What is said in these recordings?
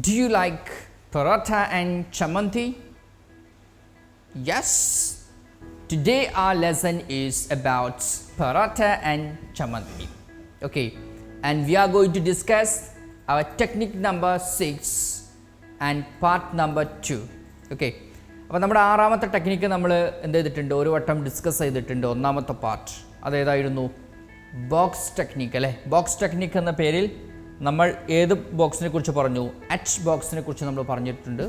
Do you like paratha and chamanti? Yes. Today our lesson is about paratha and chamanti. Okay. And we are going to discuss our technique number 6 and part number 2. Okay. അപ്പോൾ നമ്മുടെ ആറാമത്തെ technique നമ്മൾ എന്ത് ചെയ്തിട്ടുണ്ട് ഒരു വട്ടം discuss ചെയ്തിട്ടുണ്ട് ഒന്നാമത്തെ പാർട്ട് അതേതായിരുന്നു ബോക്സ് ടെക്നിക്ക് അല്ലേ ബോക്സ് ടെക്നിക്ക് എന്ന പേരിൽ നമ്മൾ ഏത് ബോക്സിനെ കുറിച്ച് പറഞ്ഞു? അച്ച് ബോക്സിനെ കുറിച്ച് നമ്മൾ പറഞ്ഞിട്ടുണ്ട്.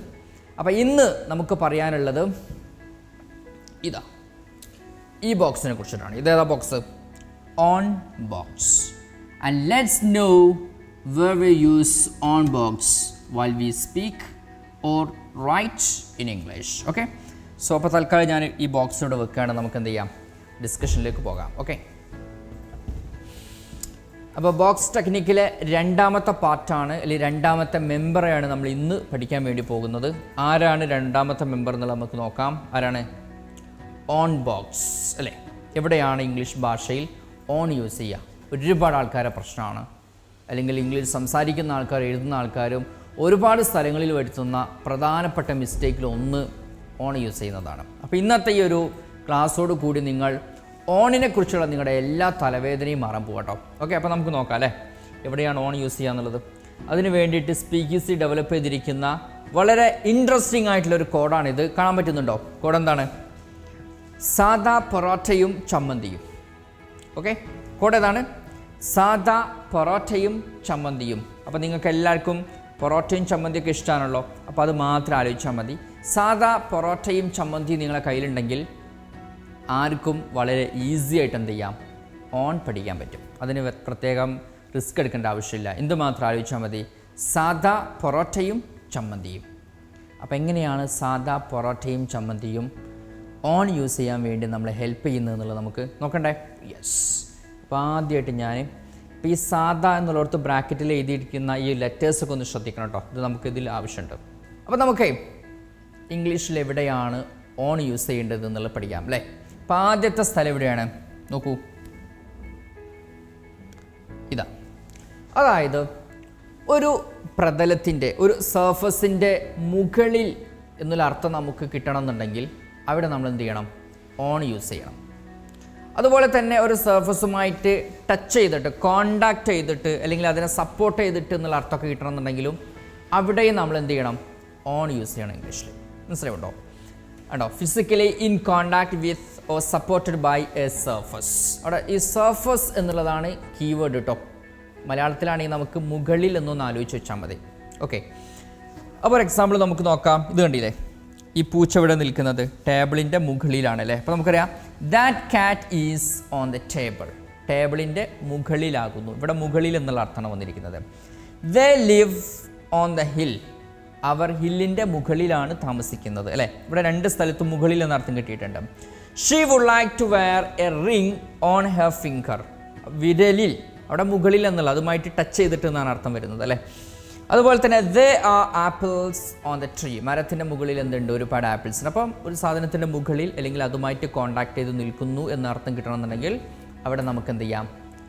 അപ്പോൾ ഇന്ന് നമുക്ക് പറയാനുള്ളത് ഇതാ. ഈ ബോക്സിനെ കുറിച്ചിട്ടാണ്. ഇതേതാ box on box and let's know where we use on box while we speak or write in English okay so അപ്പോൾ തൽക്കാലം ഞാൻ ഈ ബോക്സ് ഇവിടെ വെക്കുകയാണ് നമുക്ക് എന്ത് ചെയ്യാം? ഡിസ്കഷനിലേക്ക് പോകാം. ഓക്കെ അപ്പോൾ ബോക്സ് ടെക്നിക്കിലെ രണ്ടാമത്തെ പാർട്ടാണ് അല്ലെങ്കിൽ രണ്ടാമത്തെ മെമ്പറെയാണ് നമ്മൾ ഇന്ന് പഠിക്കാൻ വേണ്ടി പോകുന്നത്. ആരാണ് രണ്ടാമത്തെ മെമ്പർ എന്നുള്ളത് നമുക്ക് നോക്കാം. ആരാണ്? ഓൺ ബോക്സ് അല്ലേ? എവിടെയാണ് ഇംഗ്ലീഷ് ഭാഷയിൽ ഓൺ യൂസ് ചെയ്യുക? ഒരുപാട് ആൾക്കാരെ പ്രശ്നമാണ്. അല്ലെങ്കിൽ ഇംഗ്ലീഷ് സംസാരിക്കുന്ന ആൾക്കാർ എഴുതുന്ന ആൾക്കാരും ഒരുപാട് സ്ഥലങ്ങളിൽ വരുത്തുന്ന പ്രധാനപ്പെട്ട മിസ്റ്റേക്കിൽ ഒന്ന് ഓൺ യൂസ് ചെയ്യുന്നതാണ്. അപ്പോൾ ഇന്നത്തെ ഈ ഒരു ക്ലാസ്സോട് കൂടി നിങ്ങൾ ഓണിനെ കുറിച്ചുള്ള നിങ്ങളുടെ എല്ലാ തലവേദനയും മാറാൻ പോകട്ടോ ഓക്കെ അപ്പോൾ നമുക്ക് നോക്കാം അല്ലേ? എവിടെയാണ് ഓൺ യൂസ് ചെയ്യുക എന്നുള്ളത് അതിന് വേണ്ടിയിട്ട് സ്പീക്കിസി ഡെവലപ്പ് ചെയ്തിരിക്കുന്ന വളരെ ഇൻട്രസ്റ്റിംഗ് ആയിട്ടുള്ള ഒരു കോഡാണിത്. കാണാൻ പറ്റുന്നുണ്ടോ? കോഡ് എന്താണ് സാദാ പൊറോട്ടയും ചമ്മന്തിയും. ഓക്കെ കോഡ് ഏതാണ് സാദാ പൊറോട്ടയും ചമ്മന്തിയും. അപ്പോൾ നിങ്ങൾക്ക് എല്ലാവർക്കും പൊറോട്ടയും ചമ്മന്തിയൊക്കെ ഇഷ്ടമാണല്ലോ അപ്പോൾ അത് മാത്രം ആലോചിച്ചാൽ മതി. സാദാ പൊറോട്ടയും ചമ്മന്തിയും നിങ്ങളെ കയ്യിലുണ്ടെങ്കിൽ ആർക്കും വളരെ ഈസി ആയിട്ട് എന്ത് ചെയ്യാം? ഓൺ പഠിക്കാൻ പറ്റും. അതിന് പ്രത്യേകം റിസ്ക് എടുക്കേണ്ട ആവശ്യമില്ല. എന്തുമാത്രം ആലോചിച്ചാൽ മതി? സാദാ പൊറോട്ടയും ചമ്മന്തിയും. അപ്പോൾ എങ്ങനെയാണ് സാദാ പൊറോട്ടയും ചമ്മന്തിയും ഓൺ യൂസ് ചെയ്യാൻ വേണ്ടി നമ്മളെ ഹെൽപ്പ് ചെയ്യുന്നത് എന്നുള്ളത് നമുക്ക് നോക്കണ്ടേ? യെസ് അപ്പോൾ ആദ്യമായിട്ട് ഞാൻ ഇപ്പോൾ ഈ സാദാ എന്നുള്ളടത്ത് ബ്രാക്കറ്റിൽ എഴുതിയിരിക്കുന്ന ഈ ലെറ്റേഴ്സൊക്കെ ഒന്ന് ശ്രദ്ധിക്കണം കേട്ടോ ഇത് നമുക്ക് ഇതിൽ ആവശ്യമുണ്ട്. അപ്പോൾ നമുക്ക് ഇംഗ്ലീഷിൽ എവിടെയാണ് ഓൺ യൂസ് ചെയ്യേണ്ടത് എന്നുള്ളത് പഠിക്കാം അല്ലേ? അപ്പോൾ ആദ്യത്തെ സ്ഥലം എവിടെയാണ്? നോക്കൂ. ഇതാ. അതായത് ഒരു പ്രതലത്തിന്റെ ഒരു സർഫസിന്റെ മുകളിൽ എന്നുള്ള അർത്ഥം നമുക്ക് കിട്ടണമെന്നുണ്ടെങ്കിൽ അവിടെ നമ്മൾ എന്ത് ചെയ്യണം? ഓൺ യൂസ് ചെയ്യണം. അതുപോലെ തന്നെ ഒരു സർഫസുമായിട്ട് ടച്ച് ചെയ്തിട്ട് കോണ്ടാക്ട് ചെയ്തിട്ട് അല്ലെങ്കിൽ അതിനെ സപ്പോർട്ട് ചെയ്തിട്ട് എന്നുള്ള അർത്ഥമൊക്കെ കിട്ടണമെന്നുണ്ടെങ്കിലും അവിടെയും നമ്മൾ എന്ത് ചെയ്യണം? ഓൺ യൂസ് ചെയ്യണം ഇംഗ്ലീഷിൽ മനസ്സിലാവുണ്ടോ ഉണ്ടോ physically in contact with supported by a surface അവിടെ ഈ സർഫസ് എന്നുള്ളതാണ് കീവേഡ് കേട്ടോ മലയാളത്തിലാണെങ്കിൽ നമുക്ക് മുകളിൽ എന്നൊന്ന് ആലോചിച്ച് വെച്ചാൽ മതി. ഓക്കെ അപ്പോൾ ഒരു എക്സാമ്പിൾ നമുക്ക് നോക്കാം. ഇത് കണ്ടില്ലേ? ഈ പൂച്ച ഇവിടെ നിൽക്കുന്നത് ടേബിളിന്റെ മുകളിലാണ് അല്ലേ അപ്പോൾ നമുക്കറിയാം ദാറ്റ് കാറ്റ് ഈസ് ഓൺ ദ ടേബിൾ ടേബിളിന്റെ മുകളിലാകുന്നു. ഇവിടെ മുകളിൽ എന്നുള്ള അർത്ഥമാണ് വന്നിരിക്കുന്നത്. The live on the hill അവർ ഹില്ലിന്റെ മുകളിലാണ് താമസിക്കുന്നത് അല്ലേ? ഇവിടെ രണ്ട് സ്ഥലത്തും മുകളിൽ എന്ന അർത്ഥം കിട്ടിയിട്ടുണ്ട്. She would like to wear a ring on her finger വിരലിൽ അവിടെ മുകളിൽ എന്നുള്ള അതുമായിട്ട് ടച്ച് ചെയ്തിട്ട് എന്നാണ് അർത്ഥം വരുന്നത് അല്ലേ? അതുപോലെ തന്നെ they are apples on the tree മരത്തിന്റെ മുകളിൽ എന്തുണ്ട്? ഒരുപാട് ആപ്പിൾസ് അപ്പം ഒരു സാധനത്തിന്റെ മുകളിൽ അല്ലെങ്കിൽ അതുമായിട്ട് കോണ്ടാക്ട് ചെയ്ത് നിൽക്കുന്നു എന്ന അർത്ഥം കിട്ടണമെന്നുണ്ടെങ്കിൽ അവിടെ നമുക്ക് എന്ത് ചെയ്യാം?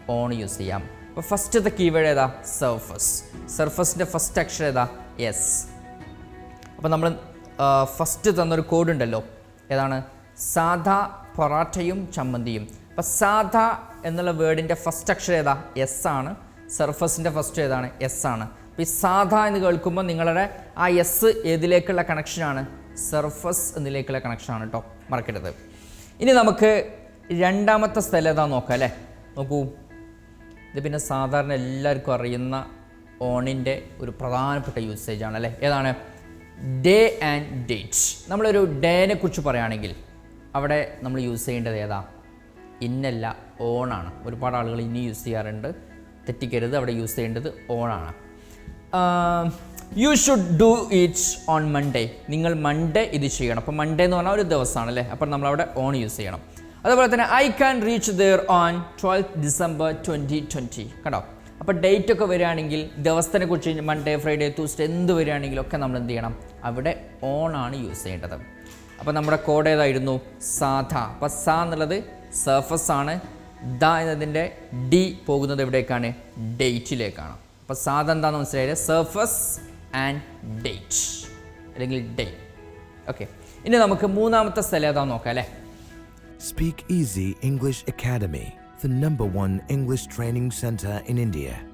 ഓൺ യൂസ് ചെയ്യാം. അപ്പോൾ ഫസ്റ്റ് ദ കീവേഡ് ഏതാ? സർഫസ് സർഫസിന്റെ ഫസ്റ്റ് അക്ഷരം ഏതാ? എസ് അപ്പോൾ നമ്മൾ ഫസ്റ്റ് തന്നൊരു കോഡ് ഉണ്ടല്ലോ. ഏതാണ്? സാധാ പൊറാട്ടയും ചമ്മന്തിയും. അപ്പം സാധാ എന്നുള്ള വേർഡിന്റെ ഫസ്റ്റ് അക്ഷരം ഏതാ? എസ് ആണ്. സർഫസിന്റെ ഫസ്റ്റ് ഏതാണ്? എസ് ആണ്. അപ്പോൾ ഈ സാധാ എന്ന് കേൾക്കുമ്പോൾ നിങ്ങളുടെ ആ എസ് ഏതിലേക്കുള്ള കണക്ഷനാണ് സർഫസ് എന്നിലേക്കുള്ള കണക്ഷനാണ് കേട്ടോ മറക്കരുത്. ഇനി നമുക്ക് രണ്ടാമത്തെ സ്ഥലം ഏതാ നോക്കാം അല്ലേ? നോക്കൂ. ഇത് പിന്നെ സാധാരണ എല്ലാവർക്കും അറിയുന്ന ഓണിന്റെ ഒരു പ്രധാനപ്പെട്ട യൂസേജ് ആണ് അല്ലേ? ഏതാണ്? ഡേ ആൻഡ് ഡേറ്റ് നമ്മളൊരു ഡേനെ കുറിച്ച് പറയുകയാണെങ്കിൽ അവിടെ നമ്മൾ യൂസ് ചെയ്യേണ്ടത് ഏതാ? ഇന്നല്ല ഓണാണ് ഒരുപാട് ആളുകൾ ഇനി യൂസ് ചെയ്യാറുണ്ട്. തെറ്റിക്കരുത് അവിടെ യൂസ് ചെയ്യേണ്ടത് ഓണാണ് you should do it on Monday നിങ്ങൾ മൺഡേ ഇത് ചെയ്യണം. അപ്പോൾ മൺഡേ എന്ന് പറഞ്ഞാൽ ഒരു ദിവസമാണ് അല്ലേ? അപ്പോൾ നമ്മളവിടെ ഓൺ യൂസ് ചെയ്യണം. അതുപോലെ തന്നെ I can reach there on twelfth December twenty twenty കേട്ടോ അപ്പോൾ ഡേറ്റ് ഒക്കെ വരികയാണെങ്കിൽ ദിവസത്തിനെ കുറിച്ച് മൺഡേ ഫ്രൈഡേ ട്യൂസ്ഡേ എന്ത് വരികയാണെങ്കിലും ഒക്കെ നമ്മൾ എന്ത് ചെയ്യണം? അവിടെ ഓൺ ആണ് യൂസ് ചെയ്യേണ്ടത്. അപ്പോൾ നമ്മുടെ കോഡ് ഏതായിരുന്നു? സാധ. അപ്പോൾ സ എന്നുള്ളത് സർഫസ് ആണ്. ദ എന്നതിന്റെ ഡി പോകുന്നത് എവിടേക്കാണ്? ഡേറ്റിലേക്കാണ് അപ്പോൾ സാധ എന്താണെന്ന് മനസ്സിലായത് സർഫസ് ആൻഡ് ഡേറ്റ് അല്ലെങ്കിൽ ഡേ ഓക്കെ ഇനി നമുക്ക് മൂന്നാമത്തെ സ്ഥലം ഏതാണെന്ന് നോക്കാം അല്ലേ? Speak easy English Academy, the number one English training center in India.